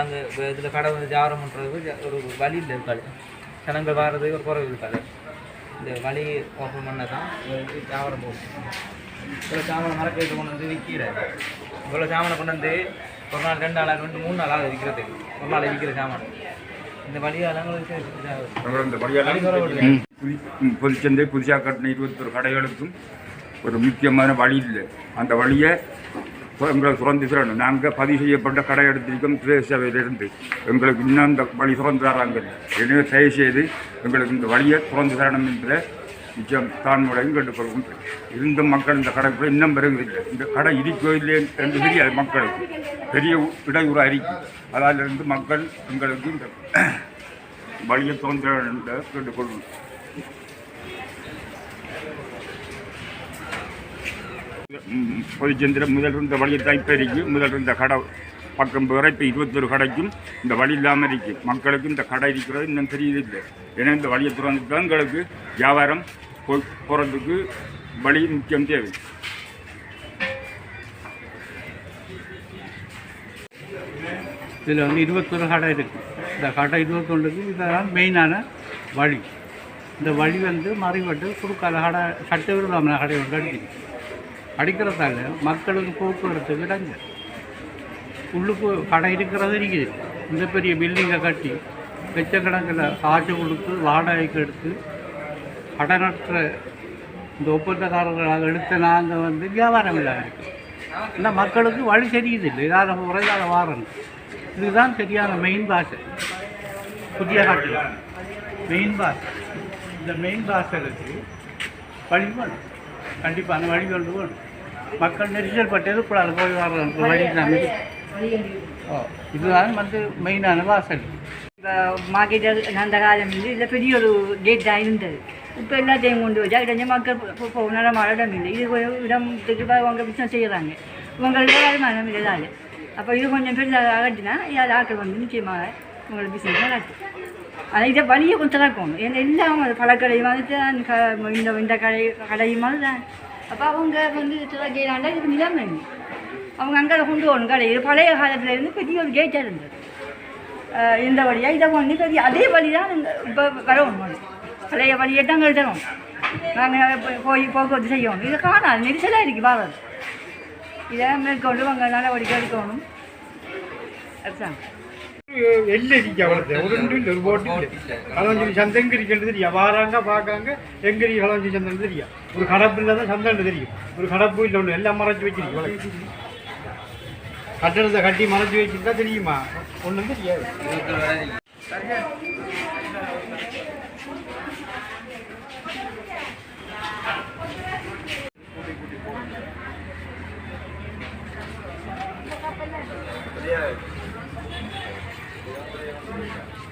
அந்த இதில் கடை வந்து ஜாவரம் பண்ணுறதுக்கு ஒரு வழி இல்லை இருக்காது. ஜனங்கள் வர்றதுக்கு ஒரு குறைவு இருக்காது. இந்த வழி ஓப்பன் பண்ண தான் ஜாவரம் போகும். இவ்வளோ சாமனை மரக்கேட்டு கொண்டு வந்து விற்கிறாரு இவ்வளோ சாமனை கொண்டு வந்து ஒரு நாள் ரெண்டு நாள் ரெண்டு மூணு நாள் ஆகுது விற்கிறதுக்கு ஒரு நாள் விற்கிற சாமான் இந்த பொதுச்சந்தை புதுசாக கட்டின இருபத்தொரு கடைகளுக்கும் ஒரு முக்கியமான வழி இல்லை. அந்த வழியை எங்களுக்கு எங்களை சுரந்து தரணும் நாங்கள் பதிவு செய்யப்பட்ட கடை எடுத்திருக்கோம் சேவையிலிருந்து எங்களுக்கு இன்னும் அந்த வழி சுரந்து தராங்க எனவே தயவு செய்து எங்களுக்கு இந்த வழியை சுரந்து தரணும் என்ற நிச்சயம் தான்முறையும் கேட்டுக்கொள்வோம் இருந்த மக்கள் இந்த கடைக்குள்ள இன்னும் வருவதில்லை. இந்த கடை இருக்கோ இல்லை என்று தெரியாது மக்களுக்கு. பெரிய இடையூறு அறிக்கை அதிலிருந்து மக்கள் எங்களுக்கு இந்த வழியை தோன்ற என்று கேட்டுக்கொள்வோம் பொதுச்சந்திரம் முதல் இருந்த வழியை தான் இப்போ இருக்குது முதல் இருந்த கடை பக்கம் வரை இப்போ இருபத்தொரு கடைக்கும் இந்த வழி இல்லாமல் இருக்குது மக்களுக்கு இந்த கடை இருக்கிறது இன்னும் தெரியதில்லை ஏன்னா இந்த வழியை திறந்துட்டு தான் எங்களுக்கு வியாபாரம் போகிறதுக்கு வழி முக்கியம் தேவை. இதில் வந்து இருபத்தொரு கடை இருக்குது இந்த கடை இருபத்தொன்றுக்கு இதெல்லாம் மெயினான வழி. இந்த வழி வந்து மறைபட்டு குறுக்கால கடை சட்டவிரோதமான கடை ஒன்று அடிக்குது அடிக்கிறதால மக்களுக்கு போக்குவரத்து இடங்க உள்ளுக்கு கடை இருக்கிறது இருக்குது. இந்த பெரிய பில்டிங்கை கட்டி லட்சக்கணக்கில் காசு கொடுத்து வாடகைக்கு எடுத்து கடனற்ற இந்த ஒப்பந்தக்காரர்களாக எடுத்த நாங்கள் வந்து வியாபாரம் இல்லாமல் இருக்கோம். இந்த மக்களுக்கு வழி தெரியுது இல்லை. முறை அதை வாரணும் இதுதான் சரியான மெயின் பாஷை. புதிய காட்டில் மெயின் பாஷை. இந்த மெயின் பாஷைக்கு வழிபாடு வேணும் கண்டிப்பான வழி கொண்டு மக்கள் நெரிசல் பட்டது கூடாது போய் வர வழி தான். ஓ இதுதான் வந்து மெயினான வாசல். இப்போ மார்க்கெட்டு அந்த காலம் வந்து இதில் பெரிய ஒரு கேட்டாக இருந்தது. இப்போ எல்லாத்தையும் கொண்டு வச்சா இடைஞ்ச மக்கள் போ- போ நடமாட இடம் இல்லை. இது இடத்துக்கு அவங்க பிஸ்னஸ் செய்கிறாங்க இவங்களுக்கு வருமானம் இல்லை இதால் அப்போ இது கொஞ்சம் பெருசாக அகட்டினா இதால் ஆட்கள் வந்து நிச்சயமாக உங்களுக்கு பிஸ்னஸ் நடக்கும் ஆனால் இதை வழியை கொஞ்சம் தான் திறக்கணும் ஏன்னா எல்லாம் அது பழக்கடை மாதிரி தான் இந்த இந்த கடை கடையும் மாதிரி தான். அப்போ அவங்க வந்து கேட்டாண்டா இது நிலைமை அவங்க அங்கே கொண்டு வரணும். கடை இது பழைய காலத்துல இருந்து பெரிய ஒரு கேட்டாக இருந்தது. இந்த வழியாக இதை பண்ணி பெரிய அதே வழி தான் இப்போ வரணும் பழைய வழியை தான் எழுதணும். நாங்கள் போய் போக்குவரத்து செய்யணும். இதை காணாது நெரிசலாக இருக்குது பாரத் இதை மேற்கொண்டு அவங்க நடவடிக்கை எடுக்கணும் அதுதான் எல்லை இருக்கு அவ்வளோது ஒரு ரெண்டு இல்லை ஒரு போட்டு இல்லை களவஞ்சி சந்தை எங்கே இருக்குன்னு தெரியும் வாராங்க பார்க்காங்க எங்கே இருக்கு களவஞ்சி சந்தைன்னு தெரியும் ஒரு கடப்பு இல்லை தான் சந்தைன்னு தெரியும் ஒரு கடப்பு இல்லை ஒன்று எல்லாம் மறைச்சி வச்சிருக்கு வழக்கு கட்டடத்தை கட்டி மறைச்சி